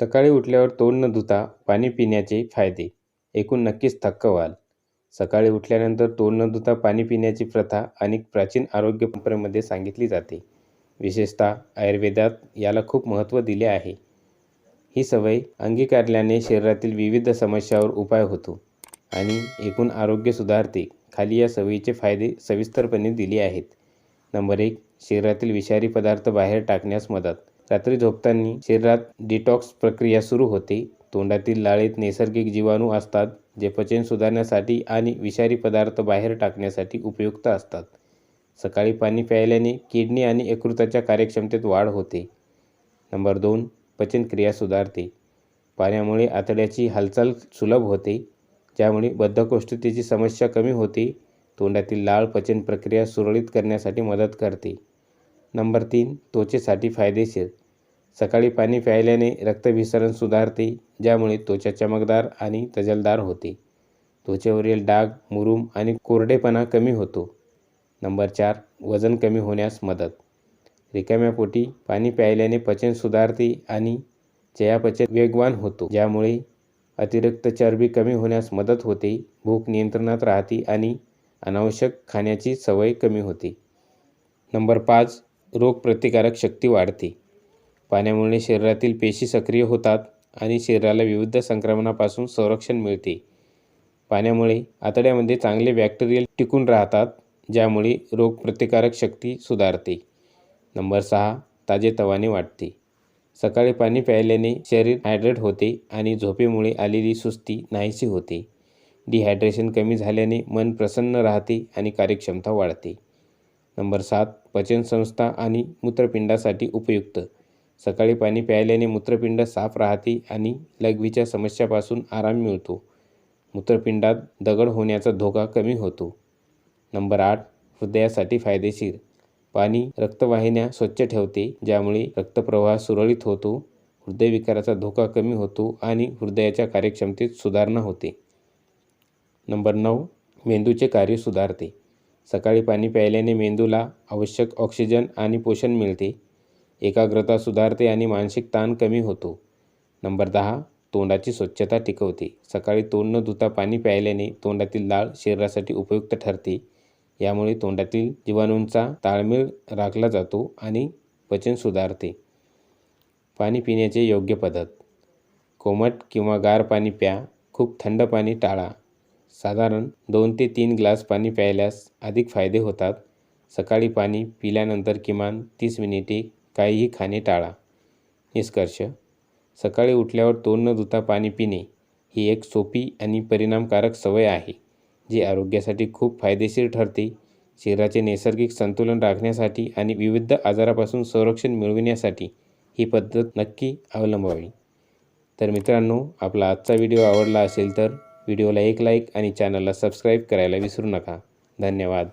सकाळी उठल्यावर तोंड न धुता पाणी पिण्याचे फायदे. ऐकून नक्कीच थक्क व्हाल. सकाळी उठल्यानंतर तोंड न धुता पाणी पिण्याची प्रथा अनेक प्राचीन आरोग्य परंपरेमध्ये सांगितली जाते. विशेषतः आयुर्वेदात याला खूप महत्त्व दिले आहे. ही सवय अंगीकारल्याने शरीरातील विविध समस्यावर उपाय होतो आणि एकूण आरोग्य सुधारते. खाली या सवयीचे फायदे सविस्तरपणे दिले आहेत. नंबर एक शरीरातील विषारी पदार्थ बाहेर टाकण्यास मदत. रात्री झोपताना शरीरात डिटॉक्स प्रक्रिया सुरू होते. तोंडातील लाळेत नैसर्गिक जीवाणू असतात जे पचन सुधारण्यासाठी आणि विषारी पदार्थ बाहेर टाकण्यासाठी उपयुक्त असतात. सकाळी पाणी प्यायल्याने किडनी आणि यकृताच्या कार्यक्षमतेत वाढ होते. नंबर दोन पचनक्रिया सुधारते. पाण्यामुळे आतड्याची हालचाल सुलभ होते ज्यामुळे बद्धकोष्ठतेची समस्या कमी होते. तोंडातील लाळ पचन प्रक्रिया सुरळीत करण्यासाठी मदत करते. नंबर तीन त्वचेसाठी फायदेशीर. सकाळी पाणी प्यायल्याने रक्तभिसरण सुधारते ज्यामुळे त्वचा चमकदार आणि तजलदार होते. त्वचेवरील डाग मुरूम आणि कोरडेपणा कमी होतो. नंबर चार वजन कमी होण्यास मदत. रिकाम्या पोटी पाणी प्यायल्याने पचन सुधारते आणि चयापचय वेगवान होतो ज्यामुळे अतिरिक्त चरबी कमी होण्यास मदत होते भूक नियंत्रणात राहते आणि अनावश्यक खाण्याची सवय कमी होते. नंबर पाच रोगप्रतिकारक शक्ती वाढते. पाण्यामुळे शरीरातील पेशी सक्रिय होतात आणि शरीराला विविध संक्रमणापासून संरक्षण मिळते. पाण्यामुळे आतड्यामध्ये चांगले बॅक्टेरियल टिकून राहतात ज्यामुळे रोगप्रतिकारक शक्ती सुधारते. नंबर सहा ताजेतवाने वाटते सकाळी पाणी प्यायल्याने शरीर हायड्रेट होते आणि झोपेमुळे आलेली सुस्ती नाहीशी होते. डिहायड्रेशन कमी झाल्याने मन प्रसन्न राहते आणि कार्यक्षमता वाढते. नंबर सात पचनसंस्था आणि मूत्रपिंडासाठी उपयुक्त. सकाळी पाणी प्यायल्याने मूत्रपिंड साफ राहते आणि लघवीच्या समस्यापासून आराम मिळतो. मूत्रपिंडात दगड होण्याचा धोका कमी होतो. नंबर आठ हृदयासाठी फायदेशीर. पाणी रक्तवाहिन्या स्वच्छ ठेवते ज्यामुळे रक्तप्रवाह सुरळीत होतो हृदयविकाराचा धोका कमी होतो आणि हृदयाच्या कार्यक्षमतेत सुधारणा होते. नंबर नऊ मेंदूचे कार्य सुधारते. सकाळी पाणी प्यायल्याने मेंदूला आवश्यक ऑक्सिजन आणि पोषण मिळते. एकाग्रता सुधारते आणि मानसिक ताण कमी होतो. नंबर दहा तोंडाची स्वच्छता टिकवते. सकाळी तोंड न धुता पाणी प्यायल्याने तोंडातील लाळ शरीरासाठी उपयुक्त ठरते. यामुळे तोंडातील जीवाणूंचा ताळमेळ राखला जातो आणि पचन सुधारते. पाणी पिण्याचे योग्य पद्धत. कोमट किंवा गार पाणी प्या. खूप थंड पाणी टाळा. साधारण दोन ते तीन ग्लास पाणी प्यायल्यास अधिक फायदे होतात. सकाळी पाणी पिल्यानंतर किमान तीस मिनिटे काहीही खाणे टाळा. निष्कर्ष सकाळी उठल्यावर तोंड न धुता पाणी पिणे ही एक सोपी आणि परिणामकारक सवय आहे जी आरोग्यासाठी खूप फायदेशीर ठरते. शरीराचे नैसर्गिक संतुलन राखण्यासाठी आणि विविध आजारापासून संरक्षण मिळविण्यासाठी ही पद्धत नक्की अवलंबावी. तर मित्रांनो आपला आजचा व्हिडिओ आवडला असेल तर व्हिडिओला एक लाईक आणि चॅनलला सबस्क्राईब करायला विसरू नका. धन्यवाद.